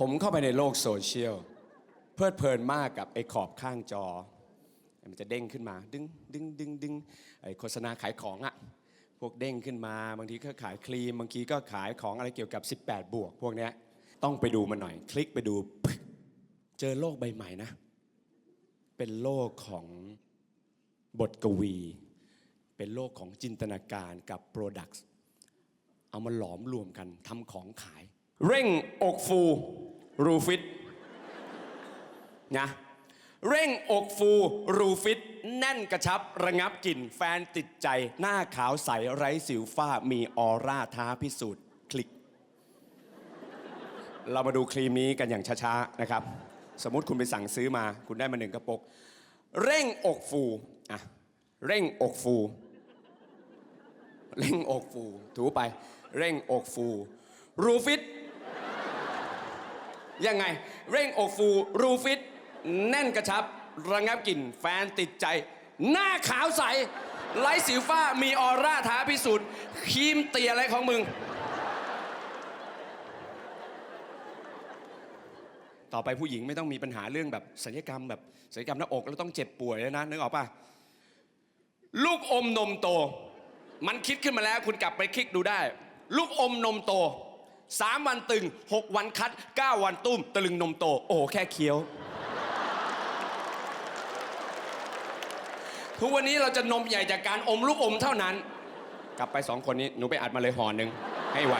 ผมเข้าไปในโลกโซเชียลเพลิดเพลินมากกับไอ้ขอบข้างจอ มันจะเด้งขึ้นมา ดึงดึงดึงดึงไอ้โฆษณาขายของอะพวกเด้งขึ้นมา บางทีก็ขายครีม บางทีก็ขายของอะไรเกี่ยวกับ 18 บวก พวกเนี้ยต้องไปดูมันหน่อย คลิกไปดู เจอโลกใบใหม่นะ เป็นโลกของบทกวี เป็นโลกของจินตนาการกับโปรดักต์เอามาหลอมรวมกันทำของขาย เร่งอกฟู รูฟิตนะเร่งอกฟูรูฟิต แน่นกระชับระงับกลิ่น แฟนติดใจหน้าขาวใสไร้สิวฝ้ามีออร่าท้าพิสูจน์คลิก เรามาดูครีมนี้กันอย่างช้าๆนะครับ สมมติคุณไปสั่งซื้อมา คุณได้มาหนึ่งกระปุก เร่งอกฟูอะเร่งอกฟู เร่งอกฟู ถูไป เร่งอกฟู รูฟิต ยังไง เร่งอกฟูรูฟิต แน่นกระชับ ระงับกลิ่นแฟนติดใจ หน้าขาวใส ไร้สิวฝ้ามีออร่าท้าพิสูจน์ครีมเตียอะไรของมึง ต่อไปผู้หญิงไม่ต้องมีปัญหาเรื่องแบบศัลยกรรมแบบศัลยกรรมหน้าอกแล้วต้องเจ็บป่วยแล้วนะนึกออกปะลูกอมนมโต มันคิดขึ้นมาแล้วคุณกลับไปคลิกดูได้ ลูกอมนมโต สามวันตึงหกวันคัดเก้าวันตุ้มตะลึงนมโต โอ้แค่เคี้ยว ทุกวันนี้เราจะนมใหญ่จากการอมลูกอมเท่านั้น กลับไปสองคนนี้ หนูไปอัดมาเลยห่อหนึ่งให้ไว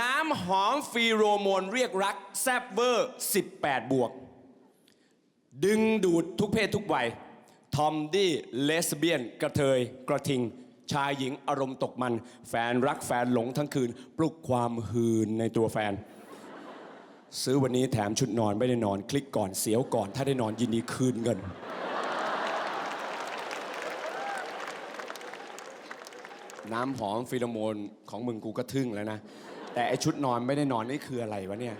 น้ำหอมฟีโรโมนเรียกรัก แซบเวอร์ 18 บวก ดึงดูดทุกเพศทุกวัย ทอมดี้เลสเบี้ยน กระเทย กระทิง ชายหญิงอารมณ์ตกมัน แฟนรักแฟนหลงทั้งคืน ปลุกความหืนในตัวแฟน ซื้อวันนี้แถมชุดนอนไม่ได้นอน คลิกก่อนเสียวก่อน ถ้าได้นอนยินดีคืนเงิน น้ำหอมฟีโรโมนของมึงกูก็ทึ่งแล้วนะ แต่ไอชุดนอนไม่ได้นอนนี่คืออะไรวะเนี่ย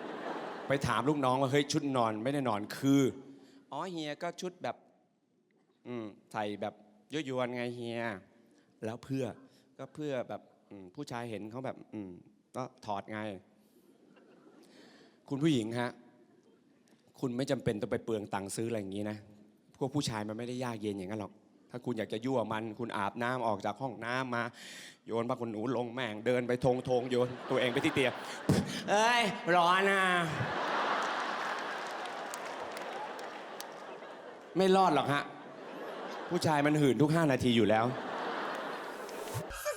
ไปถามลูกน้องว่าเฮ้ยชุดนอนไม่ได้นอนคือ อ๋อเฮียก็ชุดแบบ อืมใส่แบบยั่วยวนไงเฮีย แล้วเพื่อก็เพื่อแบบผู้ชายเห็นเขาแบบอืมก็ถอดไง คุณผู้หญิงฮะคุณไม่จำเป็นต้องไปเปลืองตังค์ซื้ออะไรอย่างนี้นะพวกผู้ชายมันไม่ได้ยากเย็นอย่างนั้นหรอก ถ้าคุณอยากจะยั่วมันคุณอาบน้ำออกจากห้องน้ำมา โยนผ้าขนหนูลงแม่งเดินไปทงทงโยนตัวเองไปที่เตียงเอ้ยร้อนอะไม่รอดหรอกฮะผู้ชายมันหื่นทุก 5 นาทีอยู่แล้ว Yeah.